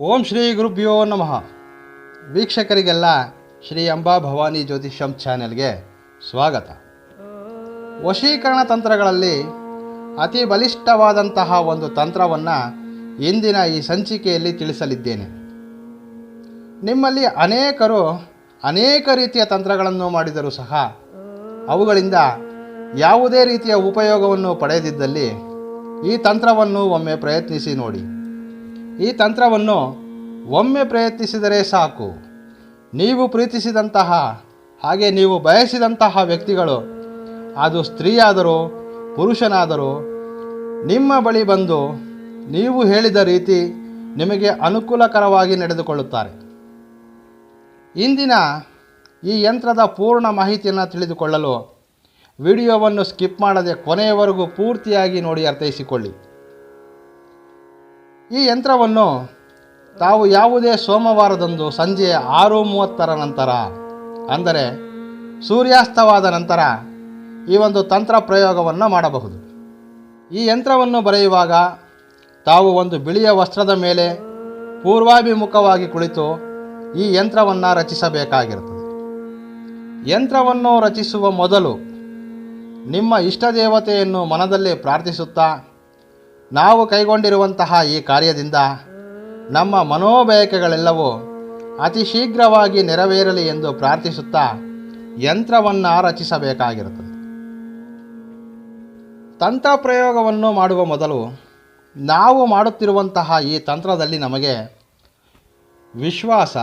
ಓಂ ಶ್ರೀ ಗುರುಭ್ಯೋ ನಮಃ. ವೀಕ್ಷಕರಿಗೆಲ್ಲ ಶ್ರೀ ಅಂಬಾ ಭವಾನಿ ಜ್ಯೋತಿಷಂ ಚಾನೆಲ್ಗೆ ಸ್ವಾಗತ. ವಶೀಕರಣ ತಂತ್ರಗಳಲ್ಲಿ ಅತಿ ಬಲಿಷ್ಠವಾದಂತಹ ಒಂದು ತಂತ್ರವನ್ನು ಇಂದಿನ ಈ ಸಂಚಿಕೆಯಲ್ಲಿ ತಿಳಿಸಲಿದ್ದೇನೆ. ನಿಮ್ಮಲ್ಲಿ ಅನೇಕರು ಅನೇಕ ರೀತಿಯ ತಂತ್ರಗಳನ್ನು ಮಾಡಿದರೂ ಸಹ ಅವುಗಳಿಂದ ಯಾವುದೇ ರೀತಿಯ ಉಪಯೋಗವನ್ನು ಪಡೆಯದಿದ್ದಲ್ಲಿ ಈ ತಂತ್ರವನ್ನು ಒಮ್ಮೆ ಪ್ರಯತ್ನಿಸಿ ನೋಡಿ. ಈ ತಂತ್ರವನ್ನು ಒಮ್ಮೆ ಪ್ರಯತ್ನಿಸಿದರೆ ಸಾಕು. ನೀವು ಪ್ರೀತಿಸಿದಂತಹ, ಹಾಗೆ ನೀವು ಬಯಸಿದಂತಹ ವ್ಯಕ್ತಿಗಳು, ಅದು ಸ್ತ್ರೀಯಾದರೂ, ಪುರುಷನಾದರೂ, ನಿಮ್ಮ ಬಳಿ ಬಂದು ನೀವು ಹೇಳಿದ ರೀತಿ ನಿಮಗೆ ಅನುಕೂಲಕರವಾಗಿ ನಡೆದುಕೊಳ್ಳುತ್ತಾರೆ. ಇಂದಿನ ಈ ಯಂತ್ರದ ಪೂರ್ಣ ಮಾಹಿತಿಯನ್ನು ತಿಳಿದುಕೊಳ್ಳಲು ವಿಡಿಯೋವನ್ನು ಸ್ಕಿಪ್ ಮಾಡದೆ ಕೊನೆಯವರೆಗೂ ಪೂರ್ತಿಯಾಗಿ ನೋಡಿ ಅರ್ಥೈಸಿಕೊಳ್ಳಿ. ಈ ಯಂತ್ರವನ್ನು ತಾವು ಯಾವುದೇ ಸೋಮವಾರದಂದು ಸಂಜೆ ಆರು ಮೂವತ್ತರ ನಂತರ, ಅಂದರೆ ಸೂರ್ಯಾಸ್ತವಾದ ನಂತರ, ಈ ಒಂದು ತಂತ್ರ ಪ್ರಯೋಗವನ್ನು ಮಾಡಬಹುದು. ಈ ಯಂತ್ರವನ್ನು ಬರೆಯುವಾಗ ತಾವು ಒಂದು ಬಿಳಿಯ ವಸ್ತ್ರದ ಮೇಲೆ ಪೂರ್ವಾಭಿಮುಖವಾಗಿ ಕುಳಿತು ಈ ಯಂತ್ರವನ್ನು ರಚಿಸಬೇಕಾಗಿರುತ್ತದೆ. ಯಂತ್ರವನ್ನು ರಚಿಸುವ ಮೊದಲು ನಿಮ್ಮ ಇಷ್ಟ ದೇವತೆಯನ್ನು ಮನದಲ್ಲಿ ಪ್ರಾರ್ಥಿಸುತ್ತಾ ನಾವು ಕೈಗೊಂಡಿರುವಂತಹ ಈ ಕಾರ್ಯದಿಂದ ನಮ್ಮ ಮನೋಬಯಕೆಗಳೆಲ್ಲವೂ ಅತಿ ಶೀಘ್ರವಾಗಿ ನೆರವೇರಲಿ ಎಂದು ಪ್ರಾರ್ಥಿಸುತ್ತಾ ಯಂತ್ರವನ್ನು ರಚಿಸಬೇಕಾಗಿರುತ್ತದೆ. ತಂತ್ರ ಪ್ರಯೋಗವನ್ನು ಮಾಡುವ ಮೊದಲು ನಾವು ಮಾಡುತ್ತಿರುವಂತಹ ಈ ತಂತ್ರದಲ್ಲಿ ನಮಗೆ ವಿಶ್ವಾಸ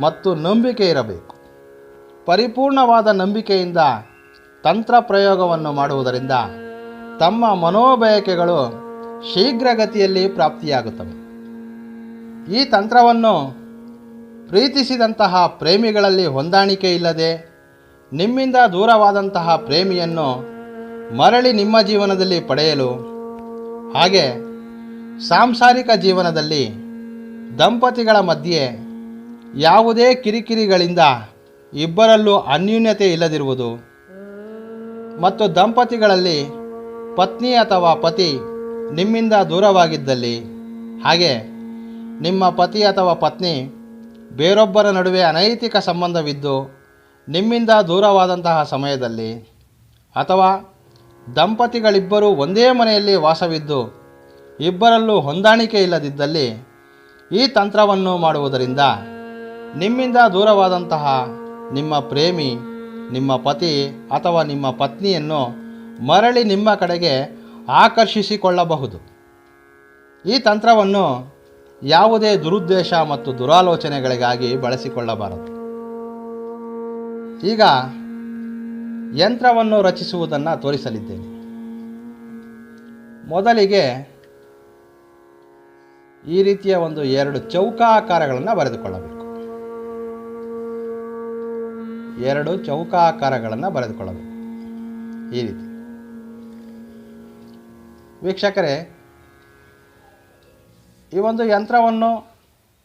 ಮತ್ತು ನಂಬಿಕೆ ಇರಬೇಕು. ಪರಿಪೂರ್ಣವಾದ ನಂಬಿಕೆಯಿಂದ ತಂತ್ರ ಪ್ರಯೋಗವನ್ನು ಮಾಡುವುದರಿಂದ ತಮ್ಮ ಮನೋಬಯಕೆಗಳು ಶೀಘ್ರಗತಿಯಲ್ಲಿ ಪ್ರಾಪ್ತಿಯಾಗುತ್ತವೆ. ಈ ತಂತ್ರವನ್ನು ಪ್ರೀತಿಸಿದಂತಹ ಪ್ರೇಮಿಗಳಲ್ಲಿ ಹೊಂದಾಣಿಕೆ ಇಲ್ಲದೆ ನಿಮ್ಮಿಂದ ದೂರವಾದಂತಹ ಪ್ರೇಮಿಯನ್ನು ಮರಳಿ ನಿಮ್ಮ ಜೀವನದಲ್ಲಿ ಪಡೆಯಲು ಹಾಗೆ ಸಾಂಸಾರಿಕ ಜೀವನದಲ್ಲಿ ದಂಪತಿಗಳ ಮಧ್ಯೆ ಯಾವುದೇ ಕಿರಿಕಿರಿಗಳಿಂದ ಇಬ್ಬರಲ್ಲೂ ಅನ್ಯೂನ್ಯತೆ ಇಲ್ಲದಿರುವುದು ಮತ್ತು ದಂಪತಿಗಳಲ್ಲಿ ಪತ್ನಿ ಅಥವಾ ಪತಿ ನಿಮ್ಮಿಂದ ದೂರವಾಗಿದ್ದಲ್ಲಿ. ಹಾಗೆ ನಿಮ್ಮ ಪತಿ ಅಥವಾ ಪತ್ನಿ ಬೇರೊಬ್ಬರ ನಡುವೆ ಅನೈತಿಕ ಸಂಬಂಧವಿದ್ದು ನಿಮ್ಮಿಂದ ದೂರವಾದಂತಹ ಸಮಯದಲ್ಲಿ ಅಥವಾ ದಂಪತಿಗಳಿಬ್ಬರೂ ಒಂದೇ ಮನೆಯಲ್ಲಿ ವಾಸವಿದ್ದು ಇಬ್ಬರಲ್ಲೂ ಹೊಂದಾಣಿಕೆ ಇಲ್ಲದಿದ್ದಲ್ಲಿ ಈ ತಂತ್ರವನ್ನು ಮಾಡುವುದರಿಂದ ನಿಮ್ಮಿಂದ ದೂರವಾದಂತಹ ನಿಮ್ಮ ಪ್ರೇಮಿ ನಿಮ್ಮ ಪತಿ ಅಥವಾ ನಿಮ್ಮ ಪತ್ನಿಯನ್ನು ಮರಳಿ ನಿಮ್ಮ ಕಡೆಗೆ ಆಕರ್ಷಿಸಿಕೊಳ್ಳಬಹುದು. ಈ ತಂತ್ರವನ್ನು ಯಾವುದೇ ದುರುದ್ದೇಶ ಮತ್ತು ದುರಾಲೋಚನೆಗಳಿಗಾಗಿ ಬಳಸಿಕೊಳ್ಳಬಾರದು. ಈಗ ಯಂತ್ರವನ್ನು ರಚಿಸುವುದನ್ನು ತೋರಿಸಲಿದ್ದೇನೆ. ಮೊದಲಿಗೆ ಈ ರೀತಿಯ ಒಂದು ಎರಡು ಚೌಕಾಕಾರಗಳನ್ನು ಬರೆದುಕೊಳ್ಳಬೇಕು. ಎರಡು ಚೌಕಾಕಾರಗಳನ್ನು ಬರೆದುಕೊಳ್ಳಬೇಕು. ಈ ರೀತಿ. ವೀಕ್ಷಕರೇ, ಈ ಒಂದು ಯಂತ್ರವನ್ನು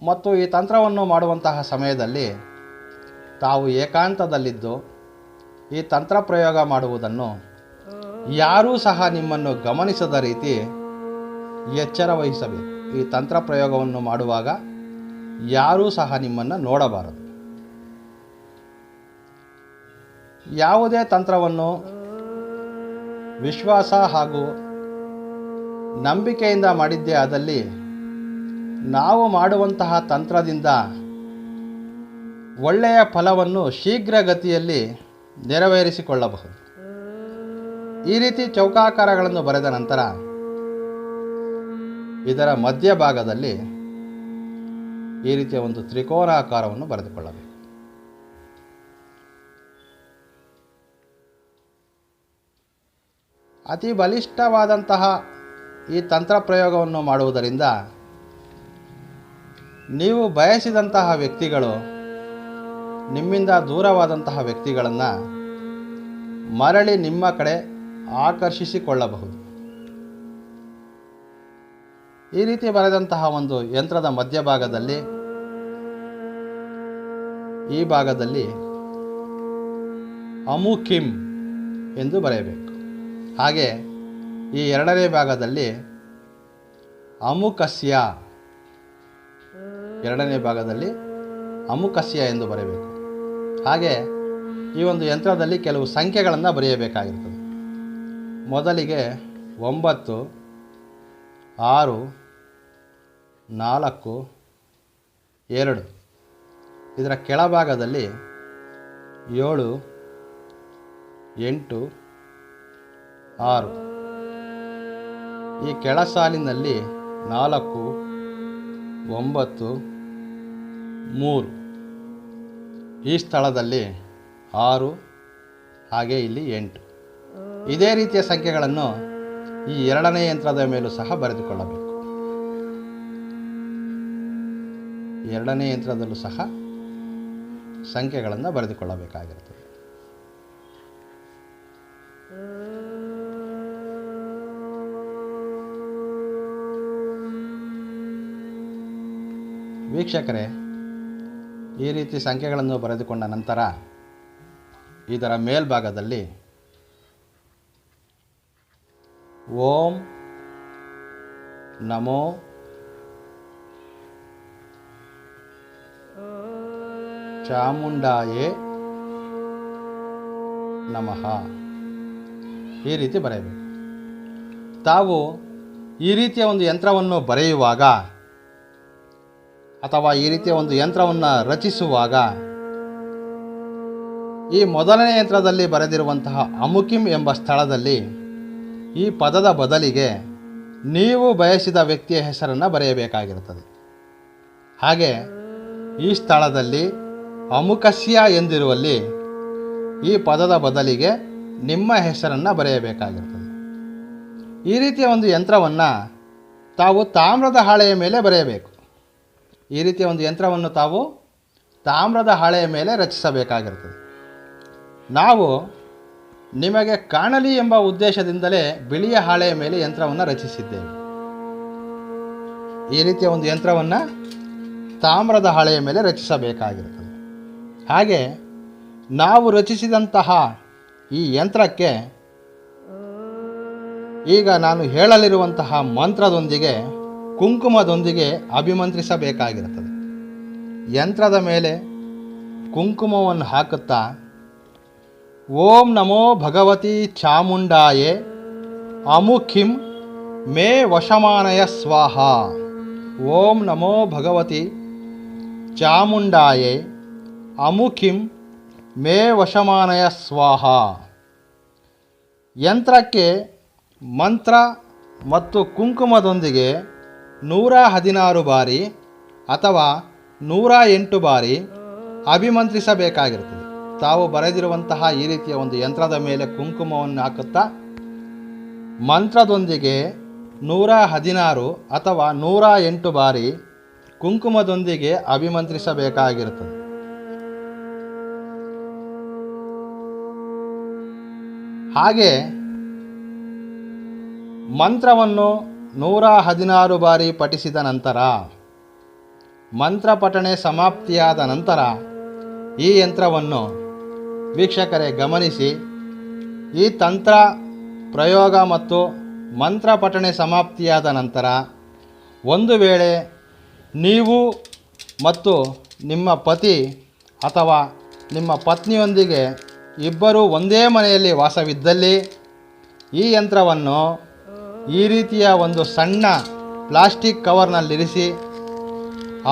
ಮತ್ತು ಈ ತಂತ್ರವನ್ನು ಮಾಡುವಂತಹ ಸಮಯದಲ್ಲಿ ತಾವು ಏಕಾಂತದಲ್ಲಿದ್ದು ಈ ತಂತ್ರ ಪ್ರಯೋಗ ಮಾಡುವುದನ್ನು ಯಾರೂ ಸಹ ನಿಮ್ಮನ್ನು ಗಮನಿಸದ ರೀತಿ ಎಚ್ಚರ ವಹಿಸಬೇಕು. ಈ ತಂತ್ರ ಪ್ರಯೋಗವನ್ನು ಮಾಡುವಾಗ ಯಾರೂ ಸಹ ನಿಮ್ಮನ್ನು ನೋಡಬಾರದು. ಯಾವುದೇ ತಂತ್ರವನ್ನು ವಿಶ್ವಾಸ ಹಾಗೂ ನಂಬಿಕೆಯಿಂದ ಮಾಡಿದ್ದೇ ಆದಲ್ಲಿ ನಾವು ಮಾಡುವಂತಹ ತಂತ್ರದಿಂದ ಒಳ್ಳೆಯ ಫಲವನ್ನು ಶೀಘ್ರಗತಿಯಲ್ಲಿ ನೆರವೇರಿಸಿಕೊಳ್ಳಬಹುದು. ಈ ರೀತಿ ಚೌಕಾಕಾರಗಳನ್ನು ಬರೆದ ನಂತರ ಇದರ ಮಧ್ಯಭಾಗದಲ್ಲಿ ಈ ರೀತಿಯ ಒಂದು ತ್ರಿಕೋನಾಕಾರವನ್ನು ಬರೆದುಕೊಳ್ಳಬೇಕು. ಅತಿ ಬಲಿಷ್ಠವಾದಂತಹ ಈ ತಂತ್ರ ಪ್ರಯೋಗವನ್ನು ಮಾಡುವುದರಿಂದ ನೀವು ಬಯಸಿದಂತಹ ವ್ಯಕ್ತಿಗಳು, ನಿಮ್ಮಿಂದ ದೂರವಾದಂತಹ ವ್ಯಕ್ತಿಗಳನ್ನು ಮರಳಿ ನಿಮ್ಮ ಕಡೆ ಆಕರ್ಷಿಸಿಕೊಳ್ಳಬಹುದು. ಈ ರೀತಿ ಬರೆದಂತಹ ಒಂದು ಯಂತ್ರದ ಮಧ್ಯಭಾಗದಲ್ಲಿ, ಈ ಭಾಗದಲ್ಲಿ ಅಮುಖಿಂ ಎಂದು ಬರೆಯಬೇಕು. ಹಾಗೆ ಈ ಎರಡನೇ ಭಾಗದಲ್ಲಿ ಅಮುಕಸ್ಯ. ಎರಡನೇ ಭಾಗದಲ್ಲಿ ಅಮುಕಸ್ಯ ಎಂದು ಬರೆಯಬೇಕು. ಹಾಗೆ ಈ ಒಂದು ಯಂತ್ರದಲ್ಲಿ ಕೆಲವು ಸಂಖ್ಯೆಗಳನ್ನು ಬರೆಯಬೇಕಾಗಿರ್ತದೆ. ಮೊದಲಿಗೆ ಒಂಬತ್ತು, ಆರು, ನಾಲ್ಕು, ಎರಡು. ಇದರ ಕೆಳಭಾಗದಲ್ಲಿ ಏಳು, ಎಂಟು ಆರು. ಈ ಕೆಳ ಸಾಲಿನಲ್ಲಿ ನಾಲ್ಕು, ಒಂಬತ್ತು, ಮೂರು. ಈ ಸ್ಥಳದಲ್ಲಿ ಆರು, ಹಾಗೆ ಇಲ್ಲಿ ಎಂಟು. ಇದೇ ರೀತಿಯ ಸಂಖ್ಯೆಗಳನ್ನು ಈ ಎರಡನೇ ಯಂತ್ರದ ಮೇಲೂ ಸಹ ಬರೆದುಕೊಳ್ಳಬೇಕು. ಎರಡನೇ ಯಂತ್ರದಲ್ಲೂ ಸಹ ಸಂಖ್ಯೆಗಳನ್ನು ಬರೆದುಕೊಳ್ಳಬೇಕಾಗಿರುತ್ತದೆ. ವೀಕ್ಷಕರೇ, ಈ ರೀತಿ ಸಂಖ್ಯೆಗಳನ್ನು ಬರೆದುಕೊಂಡ ನಂತರ ಇದರ ಮೇಲ್ಭಾಗದಲ್ಲಿ ಓಂ ನಮೋ ಚಾಮುಂಡಾಯೇ ನಮಃ. ಈ ರೀತಿ ಬರೆಯಬೇಕು. ತಾವು ಈ ರೀತಿಯ ಒಂದು ಯಂತ್ರವನ್ನು ಬರೆಯುವಾಗ ಅಥವಾ ಈ ರೀತಿಯ ಒಂದು ಯಂತ್ರವನ್ನು ರಚಿಸುವಾಗ ಈ ಮೊದಲನೇ ಯಂತ್ರದಲ್ಲಿ ಬರೆದಿರುವಂತಹ ಅಮುಕಿಂ ಎಂಬ ಸ್ಥಳದಲ್ಲಿ ಈ ಪದದ ಬದಲಿಗೆ ನೀವು ಬಯಸಿದ ವ್ಯಕ್ತಿಯ ಹೆಸರನ್ನು ಬರೆಯಬೇಕಾಗಿರುತ್ತದೆ. ಹಾಗೆ ಈ ಸ್ಥಳದಲ್ಲಿ ಅಮುಕಸ್ಯ ಎಂದಿರುವಲ್ಲಿ ಈ ಪದದ ಬದಲಿಗೆ ನಿಮ್ಮ ಹೆಸರನ್ನು ಬರೆಯಬೇಕಾಗಿರ್ತದೆ ಈ ರೀತಿಯ ಒಂದು ಯಂತ್ರವನ್ನು ತಾವು ತಾಮ್ರದ ಹಾಳೆಯ ಮೇಲೆ ಬರೆಯಬೇಕು. ಈ ರೀತಿಯ ಒಂದು ಯಂತ್ರವನ್ನು ತಾವು ತಾಮ್ರದ ಹಾಳೆಯ ಮೇಲೆ ರಚಿಸಬೇಕಾಗಿರುತ್ತದೆ. ನಾವು ನಿಮಗೆ ಕಾಣಲಿ ಎಂಬ ಉದ್ದೇಶದಿಂದಲೇ ಬಿಳಿಯ ಹಾಳೆಯ ಮೇಲೆ ಯಂತ್ರವನ್ನು ರಚಿಸಿದ್ದೇವೆ. ಈ ರೀತಿಯ ಒಂದು ಯಂತ್ರವನ್ನು ತಾಮ್ರದ ಹಾಳೆಯ ಮೇಲೆ ರಚಿಸಬೇಕಾಗಿರುತ್ತದೆ. ಹಾಗೆ ನಾವು ರಚಿಸಿದಂತಹ ಈ ಯಂತ್ರಕ್ಕೆ ಈಗ ನಾನು ಹೇಳಲಿರುವಂತಹ ಮಂತ್ರದೊಂದಿಗೆ ಕುಂಕುಮದೊಂದಿಗೆ ಅಭಿಮಂತ್ರಿಸಬೇಕಾಗಿರುತ್ತದೆ. ಯಂತ್ರದ ಮೇಲೆ ಕುಂಕುಮವನ್ನು ಹಾಕುತ್ತಾ, ಓಂ ನಮೋ ಭಗವತಿ ಚಾಮುಂಡಾಯೇ, ಅಮುಖಿಂ ಮೇ ವಶಮಾನಯ ಸ್ವಾಹ, ಓಂ ನಮೋ ಭಗವತಿ ಚಾಮುಂಡಾಯೇ, ಅಮುಖಿಂ ಮೇ ವಶಮಾನಯ ಸ್ವಾಹ. ಯಂತ್ರಕ್ಕೆ ಮಂತ್ರ ಮತ್ತು ಕುಂಕುಮದೊಂದಿಗೆ ನೂರ ಹದಿನಾರು ಬಾರಿ ಅಥವಾ ನೂರ ಎಂಟು ಬಾರಿ ಅಭಿಮಂತ್ರಿಸಬೇಕಾಗಿರುತ್ತದೆ. ತಾವು ಬರೆದಿರುವಂತಹ ಈ ರೀತಿಯ ಒಂದು ಯಂತ್ರದ ಮೇಲೆ ಕುಂಕುಮವನ್ನು ಹಾಕುತ್ತಾ ಮಂತ್ರದೊಂದಿಗೆ ನೂರ ಹದಿನಾರು ಅಥವಾ ನೂರ ಎಂಟು ಬಾರಿ ಕುಂಕುಮದೊಂದಿಗೆ ಅಭಿಮಂತ್ರಿಸಬೇಕಾಗಿರುತ್ತದೆ. ಹಾಗೆ ಮಂತ್ರವನ್ನು ನೂರ ಹದಿನಾರು ಬಾರಿ ಪಠಿಸಿದ ನಂತರ ಮಂತ್ರ ಪಠಣೆ ಸಮಾಪ್ತಿಯಾದ ನಂತರ ಈ ಯಂತ್ರವನ್ನು ವೀಕ್ಷಕರೇ ಗಮನಿಸಿ. ಈ ತಂತ್ರ ಪ್ರಯೋಗ ಮತ್ತು ಮಂತ್ರ ಪಠಣೆ ಸಮಾಪ್ತಿಯಾದ ನಂತರ ಒಂದು ವೇಳೆ ನೀವು ಮತ್ತು ನಿಮ್ಮ ಪತಿ ಅಥವಾ ನಿಮ್ಮ ಪತ್ನಿಯೊಂದಿಗೆ ಇಬ್ಬರೂ ಒಂದೇ ಮನೆಯಲ್ಲಿ ವಾಸವಿದ್ದಲ್ಲಿ, ಈ ಯಂತ್ರವನ್ನು ಈ ರೀತಿಯ ಒಂದು ಸಣ್ಣ ಪ್ಲಾಸ್ಟಿಕ್ ಕವರ್ನಲ್ಲಿರಿಸಿ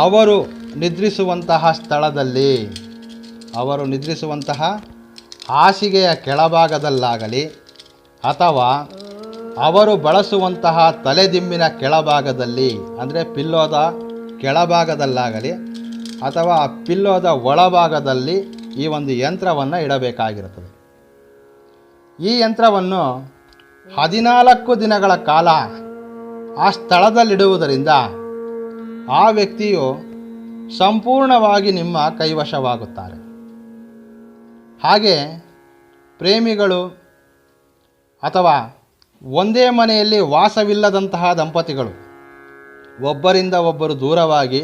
ಅವರು ನಿದ್ರಿಸುವಂತಹ ಸ್ಥಳದಲ್ಲಿ, ಅವರು ನಿದ್ರಿಸುವಂತಹ ಹಾಸಿಗೆಯ ಕೆಳಭಾಗದಲ್ಲಾಗಲಿ ಅಥವಾ ಅವರು ಬಳಸುವಂತಹ ತಲೆದಿಂಬಿನ ಕೆಳಭಾಗದಲ್ಲಿ, ಅಂದರೆ ಪಿಲ್ಲೋದ ಕೆಳಭಾಗದಲ್ಲಾಗಲಿ ಅಥವಾ ಆ ಪಿಲ್ಲೋದ ಒಳಭಾಗದಲ್ಲಿ ಈ ಒಂದು ಯಂತ್ರವನ್ನು ಇಡಬೇಕಾಗಿರುತ್ತದೆ. ಈ ಯಂತ್ರವನ್ನು ಹದಿನಾಲ್ಕು ದಿನಗಳ ಕಾಲ ಆ ಸ್ಥಳದಲ್ಲಿಡುವುದರಿಂದ ಆ ವ್ಯಕ್ತಿಯು ಸಂಪೂರ್ಣವಾಗಿ ನಿಮ್ಮ ಕೈವಶವಾಗುತ್ತಾರೆ. ಹಾಗೆ ಪ್ರೇಮಿಗಳು ಅಥವಾ ಒಂದೇ ಮನೆಯಲ್ಲಿ ವಾಸವಿಲ್ಲದಂತಹ ದಂಪತಿಗಳು, ಒಬ್ಬರಿಂದ ಒಬ್ಬರು ದೂರವಾಗಿ,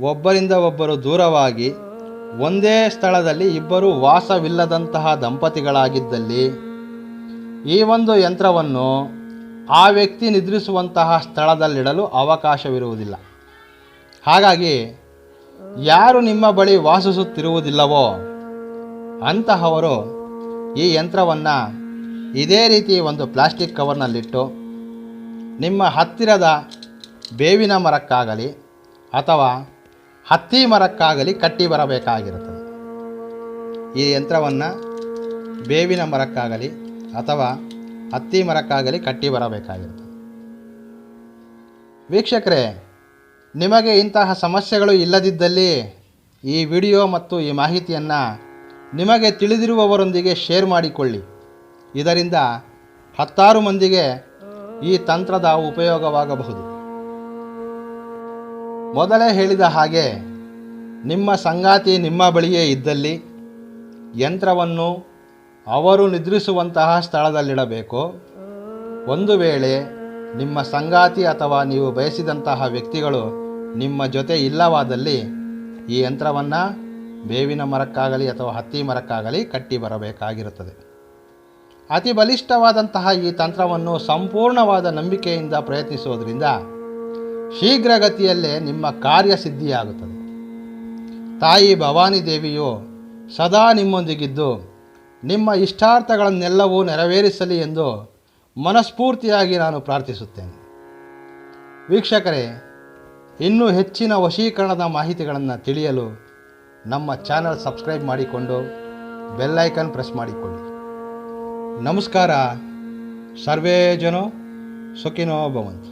ಒಬ್ಬರಿಂದ ಒಬ್ಬರು ದೂರವಾಗಿ ಒಂದೇ ಸ್ಥಳದಲ್ಲಿ ಇಬ್ಬರು ವಾಸವಿಲ್ಲದಂತಹ ದಂಪತಿಗಳಾಗಿದ್ದಲ್ಲಿ ಈ ಒಂದು ಯಂತ್ರವನ್ನು ಆ ವ್ಯಕ್ತಿ ನಿದ್ರಿಸುವಂತಹ ಸ್ಥಳದಲ್ಲಿಡಲು ಅವಕಾಶವಿರುವುದಿಲ್ಲ. ಹಾಗಾಗಿ ಯಾರು ನಿಮ್ಮ ಬಳಿ ವಾಸಿಸುತ್ತಿರುವುದಿಲ್ಲವೋ ಅಂತಹವರು ಈ ಯಂತ್ರವನ್ನು ಇದೇ ರೀತಿ ಒಂದು ಪ್ಲಾಸ್ಟಿಕ್ ಕವರ್ನಲ್ಲಿಟ್ಟು ನಿಮ್ಮ ಹತ್ತಿರದ ಬೇವಿನ ಮರಕ್ಕಾಗಲಿ ಅಥವಾ ಹತ್ತಿ ಮರಕ್ಕಾಗಲಿ ಕಟ್ಟಿ ಬರಬೇಕಾಗಿರುತ್ತದೆ. ಈ ಯಂತ್ರವನ್ನು ಬೇವಿನ ಮರಕ್ಕಾಗಲಿ ಅಥವಾ ಹತ್ತಿ ಮರಕ್ಕಾಗಲಿ ಕಟ್ಟಿ ಬರಬೇಕಾಗಿರುತ್ತದೆ. ವೀಕ್ಷಕರೇ, ನಿಮಗೆ ಇಂತಹ ಸಮಸ್ಯೆಗಳು ಇಲ್ಲದಿದ್ದಲ್ಲಿ ಈ ವಿಡಿಯೋ ಮತ್ತು ಈ ಮಾಹಿತಿಯನ್ನು ನಿಮಗೆ ತಿಳಿದಿರುವವರೊಂದಿಗೆ ಶೇರ್ ಮಾಡಿಕೊಳ್ಳಿ. ಇದರಿಂದ ಹತ್ತಾರು ಮಂದಿಗೆ ಈ ತಂತ್ರದ ಉಪಯೋಗವಾಗಬಹುದು. ಮೊದಲೇ ಹೇಳಿದ ಹಾಗೆ, ನಿಮ್ಮ ಸಂಗಾತಿ ನಿಮ್ಮ ಬಳಿಯೇ ಇದ್ದಲ್ಲಿ ಯಂತ್ರವನ್ನು ಅವರು ನಿದ್ರಿಸುವಂತಹ ಸ್ಥಳದಲ್ಲಿಡಬೇಕು. ಒಂದು ವೇಳೆ ನಿಮ್ಮ ಸಂಗಾತಿ ಅಥವಾ ನೀವು ಬಯಸಿದಂತಹ ವ್ಯಕ್ತಿಗಳು ನಿಮ್ಮ ಜೊತೆ ಇಲ್ಲವಾದಲ್ಲಿ ಈ ಯಂತ್ರವನ್ನು ಬೇವಿನ ಮರಕ್ಕಾಗಲಿ ಅಥವಾ ಹತ್ತಿ ಮರಕ್ಕಾಗಲಿ ಕಟ್ಟಿ ಬರಬೇಕಾಗಿರುತ್ತದೆ. ಅತಿ ಬಲಿಷ್ಠವಾದಂತಹ ಈ ತಂತ್ರವನ್ನು ಸಂಪೂರ್ಣವಾದ ನಂಬಿಕೆಯಿಂದ ಪ್ರಯತ್ನಿಸುವುದರಿಂದ ಶೀಘ್ರಗತಿಯಲ್ಲೇ ನಿಮ್ಮ ಕಾರ್ಯ ಸಿದ್ಧಿಯಾಗುತ್ತದೆ. ತಾಯಿ ಭವಾನಿ ದೇವಿಯು ಸದಾ ನಿಮ್ಮೊಂದಿಗಿದ್ದು ನಿಮ್ಮ ಇಷ್ಟಾರ್ಥಗಳನ್ನೆಲ್ಲವೂ ನೆರವೇರಿಸಲಿ ಎಂದು ಮನಸ್ಫೂರ್ತಿಯಾಗಿ ನಾನು ಪ್ರಾರ್ಥಿಸುತ್ತೇನೆ. ವೀಕ್ಷಕರೇ, ಇನ್ನೂ ಹೆಚ್ಚಿನ ವಶೀಕರಣದ ಮಾಹಿತಿಗಳನ್ನು ತಿಳಿಯಲು ನಮ್ಮ ಚಾನಲ್ ಸಬ್ಸ್ಕ್ರೈಬ್ ಮಾಡಿಕೊಂಡು ಬೆಲ್ಲೈಕನ್ ಪ್ರೆಸ್ ಮಾಡಿಕೊಳ್ಳಿ. ನಮಸ್ಕಾರ. ಸರ್ವೇ ಜನೋ ಸುಖಿನೋ ಭವಂತು.